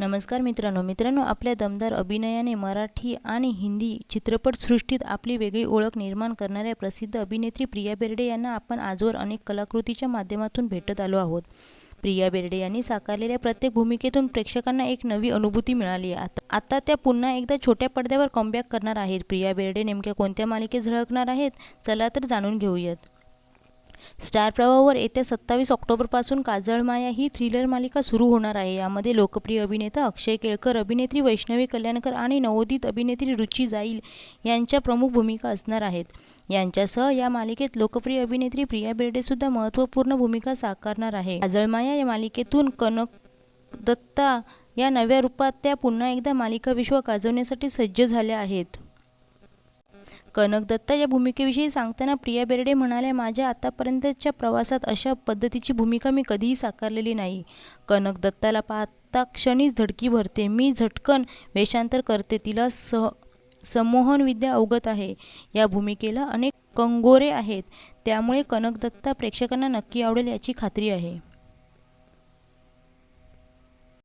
नमस्कार मित्रांनो. मित्रांनो आपल्या दमदार अभिनयाने मराठी आणि हिंदी चित्रपटसृष्टीत आपली वेगळी ओळख निर्माण करणाऱ्या प्रसिद्ध अभिनेत्री प्रिया बेर्डे यांना आपण आजवर अनेक कलाकृतीच्या माध्यमातून भेटत आलो आहोत. प्रिया बेर्डे यांनी साकारलेल्या प्रत्येक भूमिकेतून प्रेक्षकांना एक नवी अनुभूती मिळाली आहे. आता आता त्या पुन्हा एकदा छोट्या पडद्यावर कमबॅक करणार आहेत. प्रिया बेर्डे नेमक्या कोणत्या मालिकेत झळकणार आहेत? चला तर जाणून घेऊयात. स्टार प्रवाहावर येत्या सत्तावीस ऑक्टोबरपासून काजळमाया ही थ्रिलर मालिका सुरू होणार आहे. यामध्ये लोकप्रिय अभिनेता अक्षय केळकर अभिनेत्री वैष्णवी कल्याणकर आणि नवोदित अभिनेत्री रुची जाईल यांच्या प्रमुख भूमिका असणार आहेत. यांच्यासह या मालिकेत लोकप्रिय अभिनेत्री प्रिया बेर्डेसुद्धा महत्त्वपूर्ण भूमिका साकारणार आहे. काजळमाया या मालिकेतून कनक दत्ता या नव्या रूपात त्या पुन्हा एकदा मालिका विश्व गाजवण्यासाठी सज्ज झाल्या आहेत. कनकदत्ता या भूमिकेविषयी सांगताना प्रिया बेर्डे म्हणाल्या माझ्या आतापर्यंतच्या प्रवासात अशा पद्धतीची भूमिका मी कधीही साकारलेली नाही. कनकदत्ताला पाहता क्षणीच धडकी भरते. मी झटकन वेषांतर करते. तिला सह संमोहन विद्या अवगत आहे. या भूमिकेला अनेक कंगोरे आहेत. त्यामुळे कनकदत्ता प्रेक्षकांना नक्की आवडेल याची खात्री आहे.